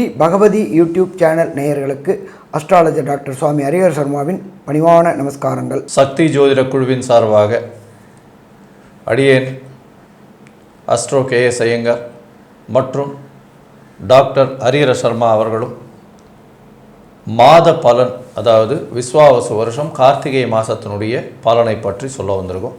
Sri Bhagavathi YouTube channel நேயர்களுக்கு astrologer doctor Swami Harihar சர்மாவின் பணிவான நமஸ்காரங்கள். சக்தி ஜோதிட குழுவின் சார்பாக அடியேன் அஸ்ட்ரோ கே எஸ் ஐயங்கர் மற்றும் டாக்டர் ஹரிஹர சர்மா அவர்களும் மாத பலன் அதாவது விஸ்வாவசு வருஷம் கார்த்திகை மாதத்தினுடைய பலனை பற்றி சொல்ல வந்திருக்கோம்.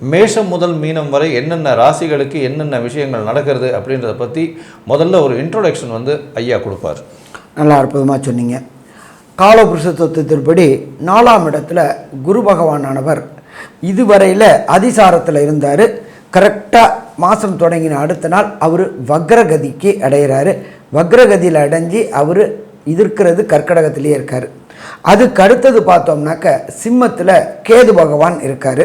மேஷம் முதல் மீனம் வரை என்னென்ன ராசிகளுக்கு என்னென்ன விஷயங்கள் நடக்கிறது அப்படின்றத பற்றி முதல்ல ஒரு இன்ட்ரோடக்ஷன் வந்து ஐயா கொடுப்பார். நல்லா அற்புதமாக சொன்னீங்க. காலபுருஷ தத்துவத்தின்படி நாலாம் இடத்துல குரு பகவானானவர் இதுவரையில் அதிசாரத்தில் இருந்தார். கரெக்டாக மாதம் தொடங்கின அடுத்த நாள் அவர் வக்ரகதிக்கு அடைகிறாரு வக்ரகதியில் அடைஞ்சு அவர் இருக்கிறது கர்க்கடகத்திலே இருக்கார். அதுக்கு அடுத்தது பார்த்தோம்னாக்க சிம்மத்தில் கேது பகவான் இருக்கார்.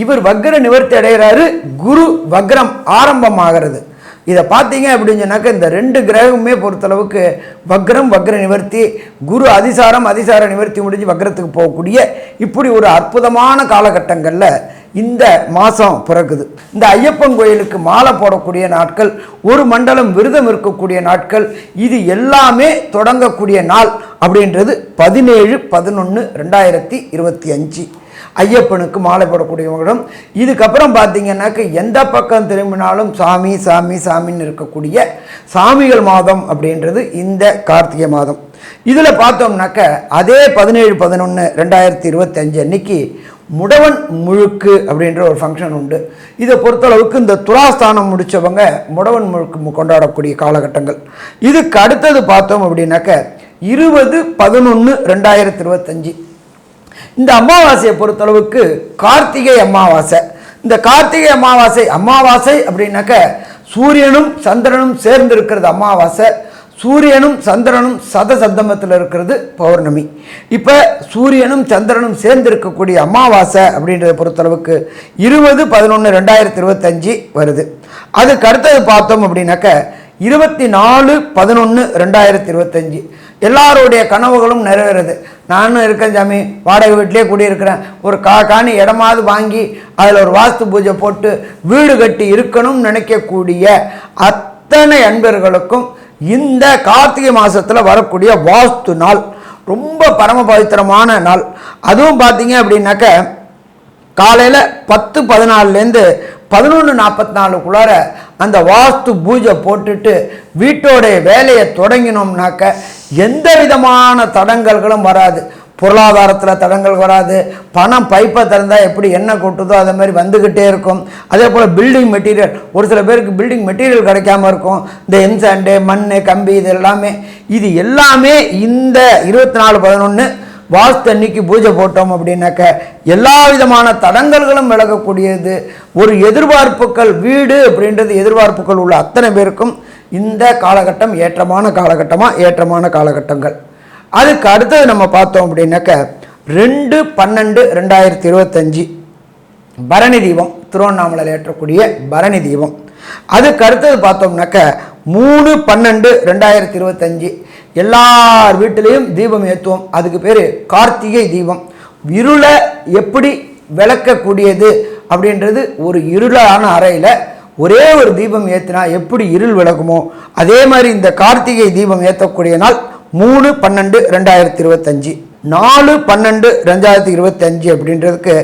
இவர் வக்ர நிவர்த்தி அடைகிறாரு குரு வக்ரம் ஆரம்பமாகிறது. இதை பார்த்தீங்க அப்படின்னு சொன்னாக்க இந்த ரெண்டு கிரகமுமே பொறுத்தளவுக்கு வக்ரம் வக்ர நிவர்த்தி குரு அதிசாரம் அதிசார நிவர்த்தி முடிஞ்சு வக்ரத்துக்கு போகக்கூடிய இப்படி ஒரு அற்புதமான காலகட்டங்களில் இந்த மாதம் பிறக்குது. இந்த ஐயப்பன் கோயிலுக்கு மாலை போடக்கூடிய நாட்கள் ஒரு மண்டலம் விரதம் இருக்கக்கூடிய நாட்கள் இது எல்லாமே தொடங்கக்கூடிய நாள் அப்படின்றது பதினேழு பதினொன்று ரெண்டாயிரத்தி இருபத்தி அஞ்சு. ஐயப்பனுக்கு மாலை போடக்கூடியவங்களும் இதுக்கப்புறம் பார்த்தீங்கன்னாக்க எந்த பக்கம் திரும்பினாலும் சாமி சாமி சாமின்னு இருக்கக்கூடிய சாமிகள் மாதம் அப்படின்றது இந்த கார்த்திகை மாதம். இதில் பார்த்தோம்னாக்க அதே பதினேழு பதினொன்று ரெண்டாயிரத்தி இருபத்தஞ்சு அன்னைக்கு முடவன் முழுக்கு அப்படின்ற ஒரு ஃபங்க்ஷன் உண்டு. இதை பொறுத்தளவுக்கு இந்த துலாஸ்தானம் முடித்தவங்க முடவன் முழுக்கு கொண்டாடக்கூடிய காலகட்டங்கள். இதுக்கு அடுத்தது பார்த்தோம் அப்படின்னாக்க இருபது பதினொன்று ரெண்டாயிரத்தி இருபத்தஞ்சி. இந்த அமாவாசையை பொறுத்தளவுக்கு கார்த்திகை அமாவாசை. இந்த கார்த்திகை அமாவாசை அமாவாசை அப்படின்னாக்க சூரியனும் சந்திரனும் சேர்ந்து இருக்கிறது அமாவாசை. சூரியனும் சந்திரனும் சத சப்தமத்தில் இருக்கிறது பௌர்ணமி. இப்போ சூரியனும் சந்திரனும் சேர்ந்து இருக்கக்கூடிய அமாவாசை அப்படின்றத பொறுத்தளவுக்கு இருபது பதினொன்று ரெண்டாயிரத்தி இருபத்தஞ்சி வருது. அதுக்கு அடுத்தது பார்த்தோம் அப்படின்னாக்க இருபத்தி நாலு பதினொன்று ரெண்டாயிரத்தி இருபத்தஞ்சி. எல்லாருடைய கனவுகளும் நிறைவேறுது. நானும் இருக்கேன் சாமி. வாடகை வீட்டிலே குடியிருக்கிறேன். ஒரு கா காணி இடமாவது வாங்கி அதில் ஒரு வாஸ்து பூஜை போட்டு வீடு கட்டி இருக்கணும்னு நினைக்கக்கூடிய அத்தனை அன்பர்களுக்கும் இந்த கார்த்திகை மாதத்தில் வரக்கூடிய வாஸ்து நாள். ரொம்ப பரம பவித்திரமான நாள். அதுவும் பார்த்தீங்க அப்படின்னாக்க காலையில் பத்து பதினாலுலேருந்து பதினொன்று நாற்பத்தி நாலுக்குள்ளார அந்த வாஸ்து பூஜை போட்டுட்டு வீட்டோடைய வேலையை தொடங்கினோம்னாக்க எந்த விதமான தடங்கல்களும் வராது. பொருளாதாரத்தில் தடங்கள் வராது. பணம் பைப்பை திறந்தால் எப்படி என்ன கொட்டுதோ அதை மாதிரி வந்துக்கிட்டே இருக்கும். அதே போல் பில்டிங் மெட்டீரியல் ஒரு சில பேருக்கு பில்டிங் மெட்டீரியல் கிடைக்காம இருக்கும். இந்த எம்சாண்டு மண் கம்பி இது எல்லாமே. இது எல்லாமே இந்த இருபத்தி நாலு பதினொன்று வாஸ்தன்னைக்கு பூஜை போட்டோம் அப்படின்னாக்க எல்லா விதமான தடங்கல்களும் விலகக்கூடியது. ஒரு எதிர்பார்ப்புகள் வீடு அப்படின்றது எதிர்பார்ப்புகள் உள்ள அத்தனை பேருக்கும் இந்த காலகட்டம் ஏற்றமான காலகட்டமாக ஏற்றமான காலகட்டங்கள். அதுக்கு அடுத்தது நம்ம பார்த்தோம் அப்படின்னாக்க ரெண்டு பன்னெண்டு ரெண்டாயிரத்தி இருபத்தஞ்சி பரணி தீபம் திருவண்ணாமலையில் ஏற்றக்கூடிய பரணி தீபம். அதுக்கு அடுத்தது பார்த்தோம்னாக்க மூணு பன்னெண்டு ரெண்டாயிரத்தி இருபத்தஞ்சி எல்லார் வீட்டிலையும் தீபம் ஏற்றுவோம் அதுக்கு பேர் கார்த்திகை தீபம். இருளை எப்படி விளக்கக்கூடியது அப்படின்றது ஒரு இருளான அறையில் ஒரே ஒரு தீபம் ஏற்றினா எப்படி இருள் விளக்குமோ அதே மாதிரி இந்த கார்த்திகை தீபம் ஏற்றக்கூடிய நாள் மூணு பன்னெண்டு ரெண்டாயிரத்தி இருபத்தஞ்சி. நாலு பன்னெண்டு ரெண்டாயிரத்தி இருபத்தஞ்சி அப்படின்றதுக்கு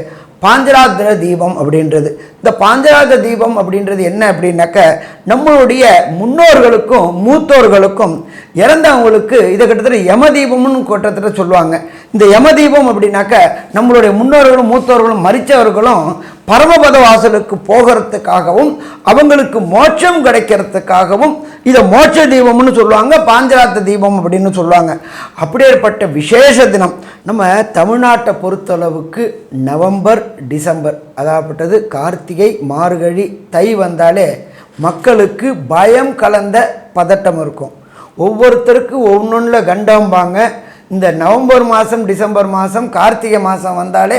பாஞ்சராத்திர தீபம் அப்படின்றது. இந்த பாஞ்சராத்திர தீபம் அப்படின்றது என்ன அப்படின்னாக்க நம்மளுடைய முன்னோர்களுக்கும் மூத்தோர்களுக்கும் இறந்தவங்களுக்கு இதை கிட்டத்தட்ட யம தீபம்னு கிட்டத்தட்ட சொல்லுவாங்க. இந்த யம தீபம் அப்படின்னாக்க நம்மளுடைய முன்னோர்களும் மூத்தோர்களும் மரித்தவர்களும் பரமபத வாசலுக்கு போகிறதுக்காகவும் அவங்களுக்கு மோட்சம் கிடைக்கிறதுக்காகவும் இதை மோட்ச தீபம்னு சொல்லுவாங்க பாஞ்சராத்த தீபம் அப்படின்னு சொல்லுவாங்க. அப்படியேற்பட்ட விசேஷ தினம். நம்ம தமிழ்நாட்டை பொறுத்தளவுக்கு நவம்பர் டிசம்பர் அதாகப்பட்டது கார்த்திகை மார்கழி தை வந்தாலே மக்களுக்கு பயம் கலந்த பதட்டம் இருக்கும். ஒவ்வொருத்தருக்கு ஒவ்வொன்றில் கண்டம்பாங்க இந்த நவம்பர் மாதம் டிசம்பர் மாதம் கார்த்திகை மாதம் வந்தாலே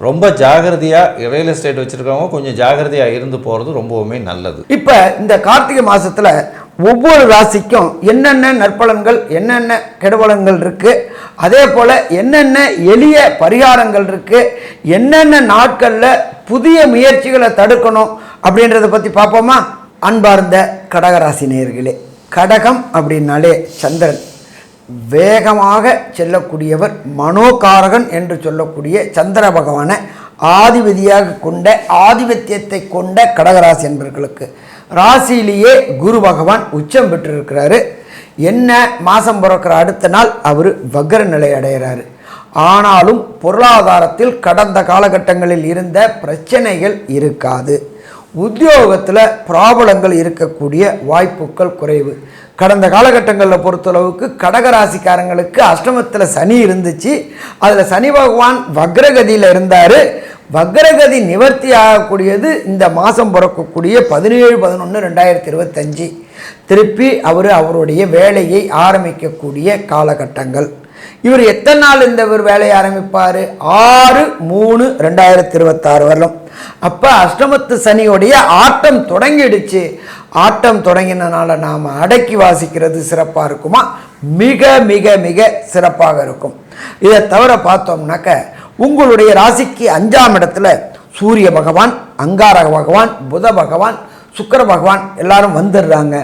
ரொம்ப ஜாகிரதையாக ரியல் எஸ்டேட் வச்சுருக்கவங்க கொஞ்சம் ஜாகிரதையாக இருந்து போகிறது ரொம்பவுமே நல்லது. இப்போ இந்த கார்த்திகை மாதத்தில் ஒவ்வொரு ராசிக்கும் என்னென்ன நற்பலன்கள் என்னென்ன கெடுபலன்கள் இருக்குது அதே போல் என்னென்ன எளிய பரிகாரங்கள் இருக்குது என்னென்ன நாட்களில் புதிய முயற்சிகளை தடுக்கணும் அப்படின்றத பற்றி பார்ப்போமா? அன்பார்ந்த கடகராசி நேர்களே கடகம் அப்படின்னாலே சந்திரன். வேகமாக செல்லக்கூடியவர் மனோகாரகன் என்று சொல்லக்கூடிய சந்திர பகவானை ஆதிபதியாக கொண்ட ஆதிபத்தியத்தை கொண்ட கடகராசி என்பவர்களுக்கு ராசியிலேயே குரு பகவான் உச்சம் பெற்றிருக்கிறாரு. என்ன மாதம் பிறக்கிற அடுத்த நாள் அவர் வக்ர நிலை அடைகிறாரு. ஆனாலும் பொருளாதாரத்தில் கடந்த காலகட்டங்களில் இருந்த பிரச்சனைகள் இருக்காது. உத்தியோகத்தில் ப்ராப்ளங்கள் இருக்கக்கூடிய வாய்ப்புகள் குறைவு. கடந்த காலகட்டங்களில் பொறுத்தளவுக்கு கடகராசிக்காரங்களுக்கு அஷ்டமத்தில் சனி இருந்துச்சு. அதில் சனி பகவான் வக்ரகதியில் இருந்தார். வக்ரகதி நிவர்த்தி ஆகக்கூடியது இந்த மாதம் பிறக்கக்கூடிய பதினேழு பதினொன்று ரெண்டாயிரத்தி இருபத்தஞ்சி. திருப்பி அவர் அவருடைய வேலையை ஆரம்பிக்கக்கூடிய காலகட்டங்கள். இவர் எத்தனை நாள் இந்த இவர் வேலையை ஆரம்பிப்பார்? ஆறு மூணு ரெண்டாயிரத்தி இருபத்தாறு வரலும். அப்போ அஷ்டமத்து சனியோடைய ஆட்டம் தொடங்கிடுச்சு. ஆட்டம் தொடங்கினனால நாம் அடக்கி வாசிக்கிறது சிறப்பாக இருக்குமா? மிக மிக மிக சிறப்பாக இருக்கும். இதை தவிர பார்த்தோம்னாக்க உங்களுடைய ராசிக்கு அஞ்சாம் இடத்துல சூரிய பகவான் அங்காரக பகவான் புத பகவான் சுக்கிர பகவான் எல்லாரும் வந்துடுறாங்க.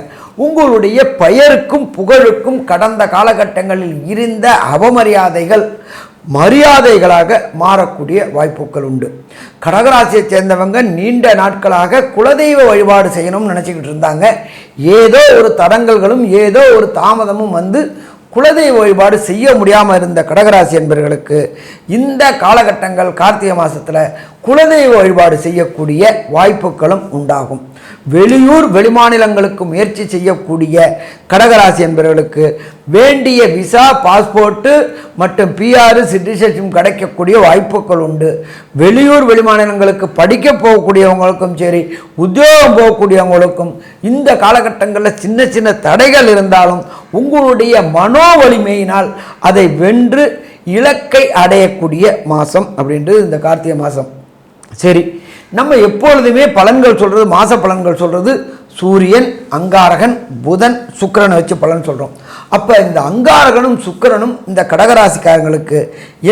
உங்களுடைய பெயருக்கும் புகழுக்கும் கடந்த காலகட்டங்களில் இருந்த அவமரியாதைகள் மரியாதைகளாக மாறக்கூடிய வாய்ப்புகள் உண்டு. கடகராசியை சேர்ந்தவங்க நீண்ட நாட்களாக குலதெய்வ வழிபாடு செய்யணும்னு நினச்சிக்கிட்டு இருந்தாங்க. ஏதோ ஒரு தடங்கல்களும் ஏதோ ஒரு தாமதமும் வந்து குலதெய்வ வழிபாடு செய்ய முடியாமல் இருந்த கடகராசி என்பவர்களுக்கு இந்த காலகட்டங்கள் கார்த்திகை மாதத்தில் குலதெய்வ வழிபாடு செய்யக்கூடிய வாய்ப்புகளும் உண்டாகும். வெளியூர் வெளிமாநிலங்களுக்கு முயற்சி செய்யக்கூடிய கடகராசி என்பவர்களுக்கு வேண்டிய விசா பாஸ்போர்ட்டு மற்றும் பிஆர் சிட்டிசன்ஷிப் கிடைக்கக்கூடிய வாய்ப்புகள் உண்டு. வெளியூர் வெளிமாநிலங்களுக்கு படிக்க போகக்கூடியவங்களுக்கும் சரி உத்தியோகம் போகக்கூடியவங்களுக்கும் இந்த காலகட்டங்களில் சின்ன சின்ன தடைகள் இருந்தாலும் உங்களுடைய மனோ வலிமையினால் அதை வென்று இலக்கை அடையக்கூடிய மாதம் அப்படின்றது இந்த கார்த்திகை மாதம் சரி நம்ம எப்பொழுதுமே பலன்கள் சொல்கிறது மாத பலன்கள் சொல்கிறது சூரியன் அங்காரகன் புதன் சுக்கிரனை வச்சு பலன் சொல்கிறோம் அப்போ இந்த அங்காரகனும் சுக்கிரனும் இந்த கடகராசிக்காரங்களுக்கு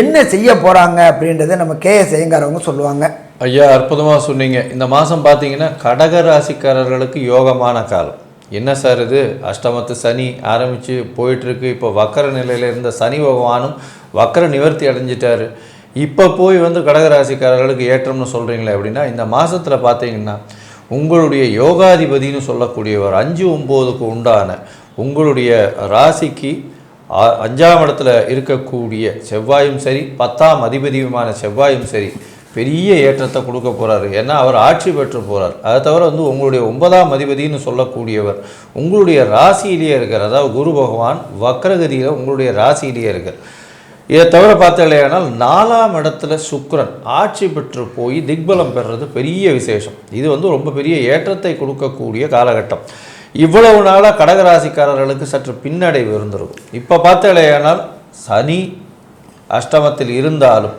என்ன செய்ய போகிறாங்க அப்படின்றத நம்ம கே எஸ் ஐயங்காரவங்க சொல்லுவாங்க. ஐயா அற்புதமாக சொன்னீங்க. இந்த மாதம் பார்த்தீங்கன்னா கடக ராசிக்காரர்களுக்கு யோகமான காலம். என்ன சார் இது? அஷ்டமத்து சனி ஆரம்பித்து போயிட்டுருக்கு இப்போ வக்கர நிலையில் இருந்த சனி பகவானும் வக்கர நிவர்த்தி அடைஞ்சிட்டாரு. இப்போ போய் வந்து கடக ராசிக்காரர்களுக்கு ஏற்றம்னு சொல்கிறீங்களே அப்படின்னா இந்த மாதத்தில் பார்த்தீங்கன்னா உங்களுடைய யோகாதிபதினு சொல்லக்கூடியவர் அஞ்சு ஒம்போதுக்கு உண்டான உங்களுடைய ராசிக்கு அஞ்சாம் இடத்துல இருக்கக்கூடிய செவ்வாயும் சரி பத்தாம் அதிபதியுமான செவ்வாயும் சரி பெரிய ஏற்றத்தை கொடுக்க போகிறார் ஏன்னா அவர் ஆட்சி பெற்று போகிறார் அதை தவிர வந்து உங்களுடைய ஒன்பதாம் அதிபதினு சொல்லக்கூடியவர் உங்களுடைய ராசியிலேயே இருக்கார். அதாவது குரு பகவான் வக்ரகதியில் உங்களுடைய ராசியிலேயே இருக்கார். இதை தவிர பார்த்தீங்களேனால் நாலாம் இடத்துல சுக்ரன் ஆட்சி பெற்று போய் திக்பலம் பெறுறது பெரிய விசேஷம். இது வந்து ரொம்ப பெரிய ஏற்றத்தை கொடுக்கக்கூடிய காலகட்டம். இவ்வளவு நாளாக கடகராசிக்காரர்களுக்கு சற்று பின்னடைவு இருந்திருக்கும். இப்போ பார்த்தீங்களேனால் சனி அஷ்டமத்தில் இருந்தாலும்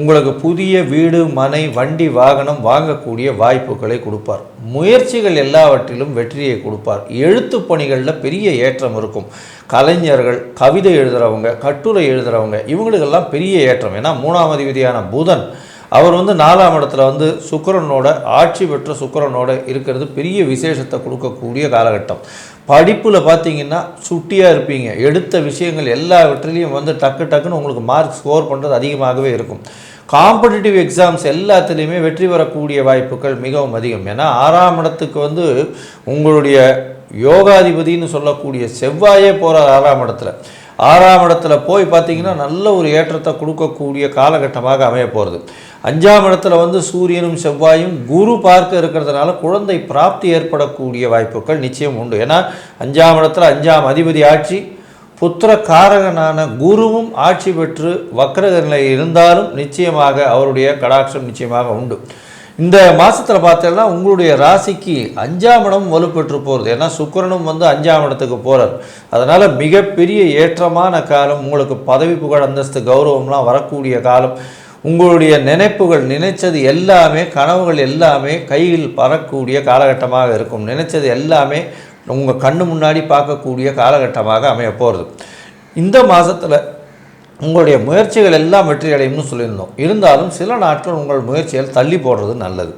உங்களுக்கு புதிய வீடு மனை வண்டி வாகனம் வாங்கக்கூடிய வாய்ப்புகளை கொடுப்பார். முயற்சிகள் எல்லாவற்றிலும் வெற்றியை கொடுப்பார். எழுத்து பணிகளில் பெரிய ஏற்றம் இருக்கும். கலைஞர்கள் கவிதை எழுதுகிறவங்க கட்டுரை எழுதுகிறவங்க இவங்களுக்கெல்லாம் பெரிய ஏற்றம். ஏன்னா மூணாம் அதிபதியான புதன் அவர் வந்து நாலாம் இடத்துல வந்து சுக்கிரனோட ஆட்சி பெற்ற சுக்கரனோட இருக்கிறது பெரிய விசேஷத்தை கொடுக்கக்கூடிய காலகட்டம். படிப்பில் பார்த்தீங்கன்னா சுட்டியாக இருப்பீங்க. எடுத்த விஷயங்கள் எல்லாவற்றிலையும் வந்து டக்கு டக்குன்னு உங்களுக்கு மார்க் ஸ்கோர் பண்ணுறது அதிகமாகவே இருக்கும். காம்படிட்டிவ் எக்ஸாம்ஸ் எல்லாத்துலேயுமே வெற்றி பெறக்கூடிய வாய்ப்புகள் மிகவும் அதிகம். ஏன்னா ஆறாம் இடத்துக்கு வந்து உங்களுடைய யோகாதிபதின்னு சொல்லக்கூடிய செவ்வாயே போகிற ஆறாம் இடத்துல. ஆறாம் இடத்துல போய் பார்த்தீங்கன்னா நல்ல ஒரு ஏற்றத்தை கொடுக்கக்கூடிய காலகட்டமாக அமைய போகிறது அஞ்சாம் இடத்துல வந்து சூரியனும் செவ்வாயும் குரு பார்க்க இருக்கிறதுனால குழந்தை பிராப்தி ஏற்படக்கூடிய வாய்ப்புகள் நிச்சயம் உண்டு. ஏன்னா அஞ்சாம் இடத்துல அஞ்சாம் அதிபதி ஆட்சி புத்திர காரகனான குருவும் ஆட்சி பெற்று வக்ரக நிலையில் இருந்தாலும் நிச்சயமாக அவருடைய கடாட்சம் நிச்சயமாக உண்டு. இந்த மாதத்தில் பார்த்தீங்கன்னா உங்களுடைய ராசிக்கு அஞ்சாம் இடம் வலுப்பெற்று போகிறது ஏன்னா சுக்கிரனும் வந்து அஞ்சாம் இடத்துக்கு போகிறார் அதனால் மிகப்பெரிய ஏற்றமான காலம் உங்களுக்கு பதவி புகழ் அந்தஸ்து கௌரவம்லாம் வரக்கூடிய காலம். உங்களுடைய நினைப்புகள் நினைச்சது எல்லாமே கனவுகள் எல்லாமே கையில் பறக்கூடிய காலகட்டமாக இருக்கும். நினைச்சது எல்லாமே உங்கள் கண்ணு முன்னாடி பார்க்கக்கூடிய காலகட்டமாக அமைய போகிறது இந்த மாதத்தில் உங்களுடைய முயற்சிகள் எல்லாம் வெற்றி அடையும்னு சொல்லியிருந்தோம். இருந்தாலும் சில நாட்கள் உங்கள் முயற்சிகள் தள்ளி போடுறது நல்லது.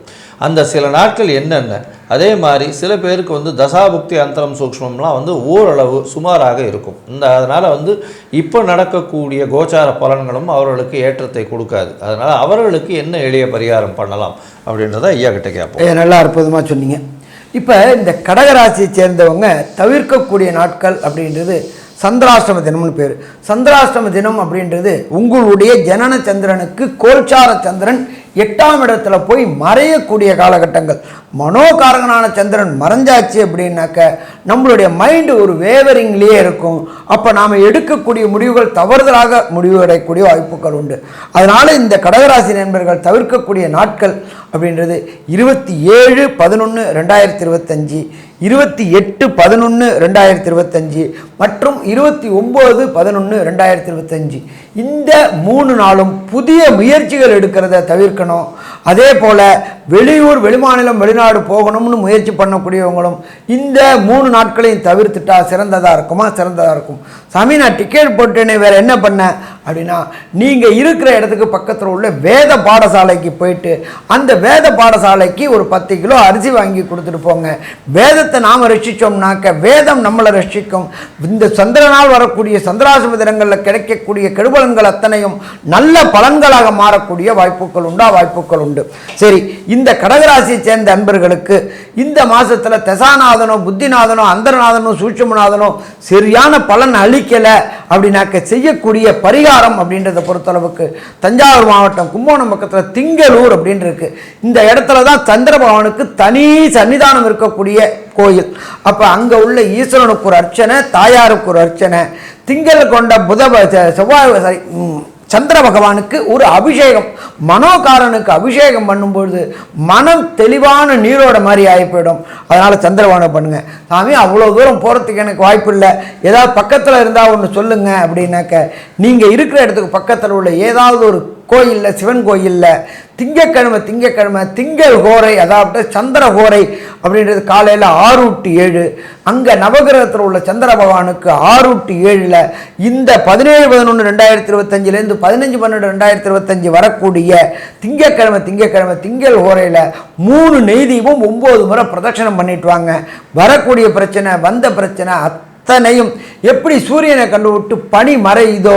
அந்த சில நாட்கள் என்னென்ன? அதே மாதிரி சில பேருக்கு வந்து தசாபுக்தி அந்தரம் சூக்ஷ்மம்லாம் வந்து ஓரளவு சுமாராக இருக்கும். இந்த அதனால் வந்து இப்போ நடக்கக்கூடிய கோச்சார பலன்களும் அவர்களுக்கு ஏற்றத்தை கொடுக்காது. அதனால் அவர்களுக்கு என்ன எளிய பரிகாரம் பண்ணலாம் அப்படின்றத ஐயா கிட்ட கேட்போம். நல்லா அற்புதமாக சொன்னீங்க. இப்போ இந்த கடகராசியை சேர்ந்தவங்க தவிர்க்கக்கூடிய நாட்கள் அப்படின்றது சந்திராஷ்டம தினம்னு பேர். சந்திராஷ்டம தினம் அப்படின்றது உங்களுடைய ஜனன சந்திரனுக்கு கோல்சார சந்திரன் எட்டாம் இடத்துல போய் மறையக்கூடிய காலகட்டங்கள். மனோகாரகனான சந்திரன் மறைஞ்சாச்சு அப்படின்னாக்க நம்மளுடைய மைண்டு ஒரு வேவரிங்லேயே இருக்கும். அப்போ நாம் எடுக்கக்கூடிய முடிவுகள் தவறுதலாக முடிவடையக்கூடிய வாய்ப்புகள் உண்டு. அதனால் இந்த கடகராசி நண்பர்கள் தவிர்க்கக்கூடிய நாட்கள் அப்படின்றது இருபத்தி ஏழு பதினொன்று ரெண்டாயிரத்தி இருபத்தஞ்சி இருபத்தி எட்டு பதினொன்று ரெண்டாயிரத்தி இருபத்தஞ்சி மற்றும் இருபத்தி ஒம்பது பதினொன்று ரெண்டாயிரத்தி இருபத்தஞ்சி. இந்த மூணு நாளும் புதிய முயற்சிகள் எடுக்கிறத தவிர்க்கணும். அதே போல் வெளியூர் வெளிமாநிலம் வெளிநாடு போகணும்னு முயற்சி பண்ணக்கூடியவங்களும் இந்த மூணு நாட்களையும் தவிர்த்துட்டா சிறந்ததாக இருக்குமா? சிறந்ததாக இருக்கும். சாமி நான் டிக்கெட் போட்டேனே வேறு என்ன பண்ணேன் அப்படின்னா நீங்கள் இருக்கிற இடத்துக்கு பக்கத்தில் உள்ள வேத பாடசாலைக்கு போயிட்டு அந்த வேத பாடசாலைக்கு ஒரு பத்து கிலோ அரிசி வாங்கி கொடுத்துட்டு போங்க. வேதத்தை நாம் ரசித்தோம்னாக்க வேதம் நம்மளை ரசிக்கும். இந்த சந்திரனால் வரக்கூடிய சந்திராசிரம தினங்களில் கிடைக்கக்கூடிய கெடுபலன்கள் அத்தனையும் நல்ல பலன்களாக மாறக்கூடிய வாய்ப்புகள் உண்டா? வாய்ப்புகள் உண்டு. சரி இந்த கடகராசியை சேர்ந்த அன்பர்களுக்கு இந்த மாதத்தில் தசாநாதனோ புத்திநாதனோ அந்தரநாதனோ சூட்சமநாதனோ சரியான பலன் அளிக்கலை அப்படின்னாக்க செய்யக்கூடிய பரிகாரம் அப்படின்றத பொறுத்தளவுக்கு தஞ்சாவூர் மாவட்டம் கும்போணம் பக்கத்தில் திங்களூர் அப்படின்னு இருக்கு. இந்த இடத்துல தான் சந்திரபவனுக்கு தனி சன்னிதானம் இருக்கக்கூடிய கோயில். அப்போ அங்கே உள்ள ஈஸ்வரனுக்கு ஒரு அர்ச்சனை தாயாருக்கு ஒரு அர்ச்சனை திங்கள் கொண்ட புத செவ்வாய் sorry, சந்திர பகவானுக்கு ஒரு அபிஷேகம். மனோகாரனுக்கு அபிஷேகம் பண்ணும்பொழுது மனம் தெளிவான நீரோட மாதிரி ஆகி போயிடும் அதனால் சந்திரபானம் பண்ணுங்க. சாமி அவ்வளோ தூரம் போகிறதுக்கு எனக்கு வாய்ப்பு இல்லை. ஏதாவது பக்கத்தில் இருந்தால் ஒன்று சொல்லுங்க அப்படின்னாக்க நீங்கள் இருக்கிற இடத்துக்கு பக்கத்தில் உள்ள ஏதாவது ஒரு கோயிலில் சிவன் கோயிலில் திங்கக்கிழமை திங்கக்கிழமை திங்கள் கோரை அதாவது சந்திர கோரை அப்படின்றது காலையில் ஆறு டு ஏழு. அங்கே நவகிரகத்தில் உள்ள சந்திர பகவானுக்கு ஆறு டு ஏழில் இந்த பதினேழு பதினொன்று ரெண்டாயிரத்தி இருபத்தஞ்சிலேருந்து பதினஞ்சு பன்னெண்டு ரெண்டாயிரத்தி இருபத்தஞ்சி வரக்கூடிய திங்கக்கிழமை திங்கக்கிழமை திங்கள் கோரையில் மூணு நெய்தீபம் ஒம்பது முறை பிரதட்சணம் பண்ணிட்டு வாங்க. வரக்கூடிய பிரச்சனை வந்த பிரச்சனை அத்தனையும் எப்படி சூரியனை கண்டு விட்டு பனி மறையுதோ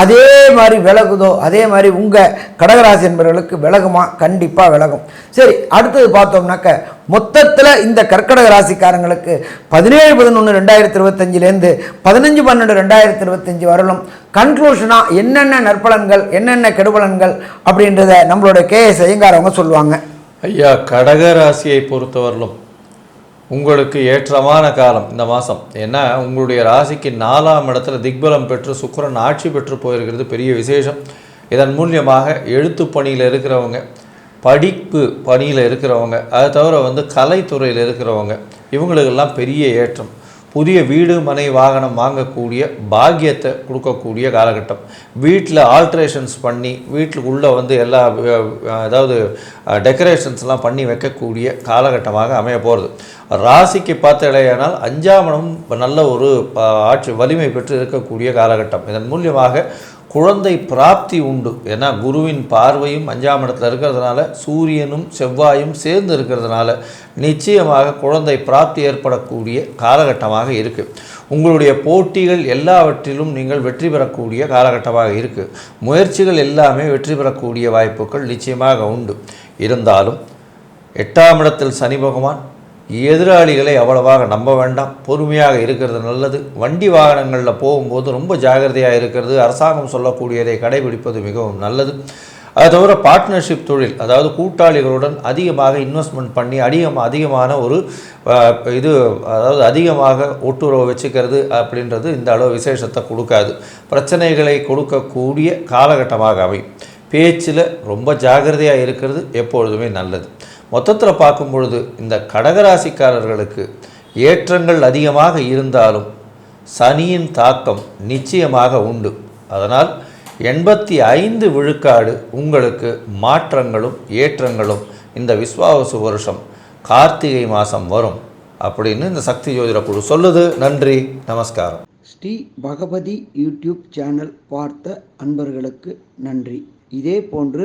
அதே மாதிரி விலகுதோ அதே மாதிரி உங்கள் கடகராசி என்பவர்களுக்கு விலகுமா? கண்டிப்பாக விலகும். சரி அடுத்தது பார்த்தோம்னாக்க மொத்தத்தில் இந்த கற்கடக ராசிக்காரங்களுக்கு பதினேழு பதினொன்று ரெண்டாயிரத்தி இருபத்தஞ்சிலேருந்து பதினஞ்சு பன்னெண்டு ரெண்டாயிரத்தி இருபத்தஞ்சி வரலும் கன்க்ளூஷனாக என்னென்ன நற்பலன்கள் என்னென்ன கெடுபலன்கள் அப்படின்றத நம்மளோட கேஎஸ் ஐயங்கார் அவங்க சொல்லுவாங்க. ஐயா கடக ராசியை பொறுத்தவரையிலும் உங்களுக்கு ஏற்றமான காலம் இந்த மாதம் ஏன்னா உங்களுடைய ராசிக்கு நாலாம் இடத்துல திக்பலம் பெற்று சுக்கிரன் ஆட்சி பெற்று போயிருக்கிறது பெரிய விசேஷம். இதன் மூலியமாக எழுத்து பணியில் இருக்கிறவங்க படிப்பு பணியில் இருக்கிறவங்க அதை தவிர வந்து கலைத்துறையில் இருக்கிறவங்க இவங்களுக்கெல்லாம் பெரிய ஏற்றம். புதிய வீடு மனை வாகனம் வாங்கக்கூடிய பாக்கியத்தை கொடுக்கக்கூடிய காலகட்டம். வீட்டில் ஆல்ட்ரேஷன்ஸ் பண்ணி வீட்டுக்குள்ளே வந்து எல்லா அதாவது டெக்கரேஷன்ஸ்லாம் பண்ணி வைக்கக்கூடிய காலகட்டமாக அமைய போகிறது ராசிக்கு பார்த்தடையானால் இடம் நல்ல ஒரு ஆட்சி வலிமை பெற்று இருக்கக்கூடிய காலகட்டம். இதன் மூலியமாக குழந்தை பிராப்தி உண்டு. ஏன்னா குருவின் பார்வையும் அஞ்சாம் இடத்துல இருக்கிறதுனால சூரியனும் செவ்வாயும் சேர்ந்து இருக்கிறதுனால நிச்சயமாக குழந்தை பிராப்தி ஏற்படக்கூடிய காலகட்டமாக இருக்குது உங்களுடைய போட்டிகள் எல்லாவற்றிலும் நீங்கள் வெற்றி பெறக்கூடிய காலகட்டமாக இருக்குது முயற்சிகள் எல்லாமே வெற்றி பெறக்கூடிய வாய்ப்புகள் நிச்சயமாக உண்டு. இருந்தாலும் எட்டாம் இடத்தில் சனி பகவான் எதிராளிகளை அவ்வளவாக நம்ப வேண்டாம். பொறுமையாக இருக்கிறது நல்லது. வண்டி வாகனங்களில் போகும்போது ரொம்ப ஜாகிரதையாக இருக்கிறது. அரசாங்கம் சொல்லக்கூடியதை கடைபிடிப்பது மிகவும் நல்லது. அது தவிர பார்ட்னர்ஷிப் தொழில் அதாவது கூட்டாளிகளுடன் அதிகமாக இன்வெஸ்ட்மெண்ட் பண்ணி அதிகம் அதிகமான ஒரு இது அதாவது அதிகமாக ஒட்டுறவு வச்சுக்கிறது அப்படின்றது இந்த அளவு விசேஷத்தை கொடுக்காது. பிரச்சனைகளை கொடுக்கக்கூடிய காலகட்டமாக அமையும். பேச்சில் ரொம்ப ஜாகிரதையாக இருக்கிறது எப்பொழுதுமே நல்லது. மொத்தத்தில் பார்க்கும் பொழுது இந்த கடகராசிக்காரர்களுக்கு ஏற்றங்கள் அதிகமாக இருந்தாலும் சனியின் தாக்கம் நிச்சயமாக உண்டு. அதனால் எண்பத்தி ஐந்து விழுக்காடு உங்களுக்கு மாற்றங்களும் ஏற்றங்களும் இந்த விஸ்வாவசு வருஷம் கார்த்திகை மாதம் வரும் அப்படின்னு இந்த சக்தி ஜோதிட குழு சொல்லுது. நன்றி நமஸ்காரம். ஸ்ரீ பகவதி யூடியூப் சேனல் பார்த்த அன்பர்களுக்கு நன்றி. இதே போன்று